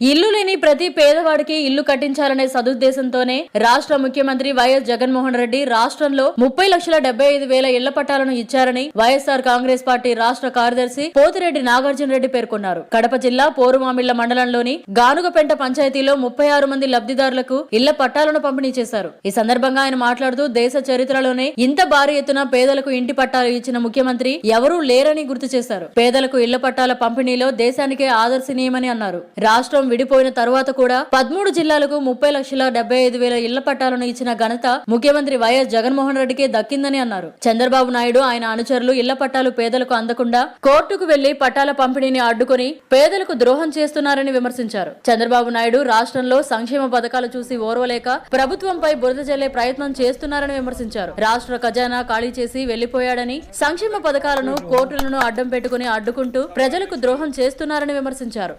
ఇల్లు లేని ప్రతి పేదవాడికి ఇల్లు కట్టించాలనే సదుద్దేశంతోనే రాష్ట్ర ముఖ్యమంత్రి వైఎస్ జగన్మోహన్ రెడ్డి రాష్ట్రంలో ముప్పై లక్షల డెబ్బై ఐదు వేల ఇళ్ళ పట్టాలను ఇచ్చారని వైఎస్ఆర్ కాంగ్రెస్ పార్టీ రాష్ట్ర కార్యదర్శి పోతిరెడ్డి నాగార్జున రెడ్డి పేర్కొన్నారు. కడప జిల్లా పోరుమామిళ్ళ మండలంలోని గానుగపెంట పంచాయతీలో ముప్పై ఆరు మంది లబ్ధిదారులకు ఇళ్ళ పట్టాలను పంపిణీ చేశారు. ఈ సందర్భంగా ఆయన మాట్లాడుతూ దేశ చరిత్రలోనే ఇంత భారీ ఎత్తున పేదలకు ఇంటి పట్టాలు ఇచ్చిన ముఖ్యమంత్రి ఎవరూ లేరని గుర్తు చేశారు. పేదలకు ఇళ్ళ పట్టాల పంపిణీలో దేశానికే ఆదర్శనీయమని అన్నారు. రాష్ట్రం విడిపోయిన తర్వాత కూడా పదమూడు జిల్లాలకు ముప్పై లక్షల డెబ్బై ఐదు వేల ఇళ్ళ పట్టాలను ఇచ్చిన ఘనత ముఖ్యమంత్రి వైఎస్ జగన్మోహన్ రెడ్డికే దక్కిందని అన్నారు. చంద్రబాబు నాయుడు ఆయన అనుచరులు ఇళ్ళ పట్టాలు పేదలకు అందకుండా కోర్టుకు వెళ్ళి పట్టాల పంపిణీని అడ్డుకుని పేదలకు ద్రోహం చేస్తున్నారని విమర్శించారు. చంద్రబాబు నాయుడు రాష్ట్రంలో సంక్షేమ పథకాలు చూసి ఓర్వలేక ప్రభుత్వంపై బురద జల్లే ప్రయత్నం చేస్తున్నారని విమర్శించారు. రాష్ట్ర ఖజానా ఖాళీ చేసి వెళ్ళిపోయాడని సంక్షేమ పథకాలను కోర్టులను అడ్డం పెట్టుకుని అడ్డుకుంటూ ప్రజలకు ద్రోహం చేస్తున్నారని విమర్శించారు.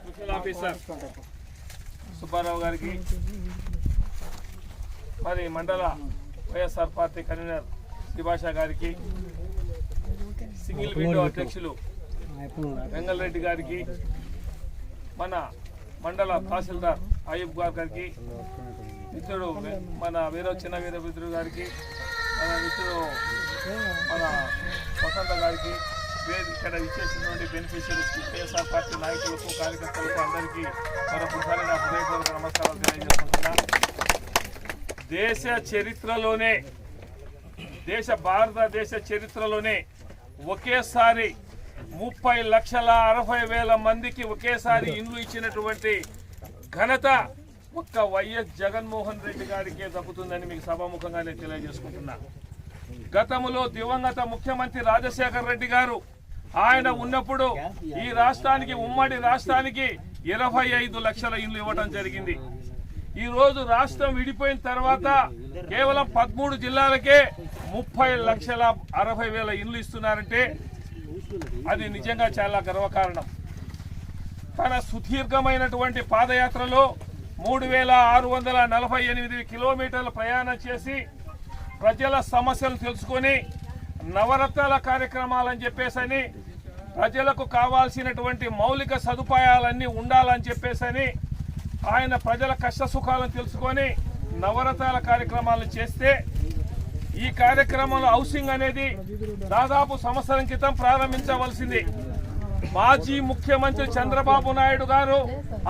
సుబ్బారావు గారికి మరి మండల వైఎస్ఆర్ పార్టీ కన్వీనర్ శ్రీభాష గారికి సింగిల్ విండో అధ్యక్షులు వెంగళరెడ్డి గారికి మన మండల తహసీల్దార్ అయ్యబ్ గారు గారికి మిత్రుడు మన వీర చిన్న వీరభద్రుడు గారికి మన మిత్రుడు మన వసంత గారికి ఇక్కడ ఇచ్చేసినటువంటి బెనిఫిషియరీస్కి వైఎస్ఆర్ పార్టీ నాయకులకు కార్యకర్తలకు అందరికీ మరొకసారి నా హృదయపూర్వక నమస్కారాలు తెలియజేసుకుంటున్నా దేశ చరిత్రలోనే దేశ భారతదేశ చరిత్రలోనే ఒకేసారి ముప్పై లక్షల అరవై వేల మందికి ఒకేసారి ఇండ్లు ఇచ్చినటువంటి ఘనత ఒక్క వైఎస్ జగన్మోహన్ రెడ్డి గారికే దక్కుతుందని మీకు సభాముఖంగా నేను తెలియజేసుకుంటున్నా. గతంలో దివంగత ముఖ్యమంత్రి రాజశేఖర్ రెడ్డి గారు ఆయన ఉన్నప్పుడు ఈ రాష్ట్రానికి ఉమ్మడి రాష్ట్రానికి ఇరవై ఐదు లక్షల ఇల్లు ఇవ్వడం జరిగింది. ఈ రోజు రాష్ట్రం విడిపోయిన తర్వాత కేవలం పదమూడు జిల్లాలకే ముప్పై లక్షల అరవై వేల ఇల్లు ఇస్తున్నారంటే అది నిజంగా చాలా గర్వకారణం. తన సుదీర్ఘమైనటువంటి పాదయాత్రలో మూడు వేల ఆరు వందల నలభై ఎనిమిది కిలోమీటర్ల ప్రయాణం చేసి ప్రజల సమస్యలు తెలుసుకొని నవరత్నాల కార్యక్రమాలని చెప్పేసని ప్రజలకు కావాల్సినటువంటి మౌలిక సదుపాయాలన్నీ ఉండాలని చెప్పేసని ఆయన ప్రజల కష్ట సుఖాలను తెలుసుకొని నవరత్నాల కార్యక్రమాలను చేస్తే ఈ కార్యక్రమంలో హౌసింగ్ అనేది దాదాపు సంవత్సరం క్రితం ప్రారంభించవలసింది. మాజీ ముఖ్యమంత్రి చంద్రబాబు నాయుడు గారు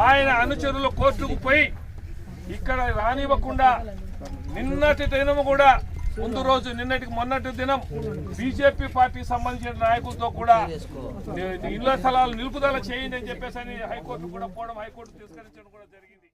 ఆయన అనుచరులు కోర్టుకు పోయి ఇక్కడ రానివ్వకుండా నిన్నటి దినం కూడా ముందు రోజు నిన్నటికి మొన్నటి దినం బీజేపీ పార్టీకి సంబంధించిన నాయకులతో కూడా ఇళ్ళ స్థలాలు నిలుపుదల చేయండి అని చెప్పేసి అని హైకోర్టు కూడా పోవడం హైకోర్టు తిరస్కరించడం కూడా జరిగింది.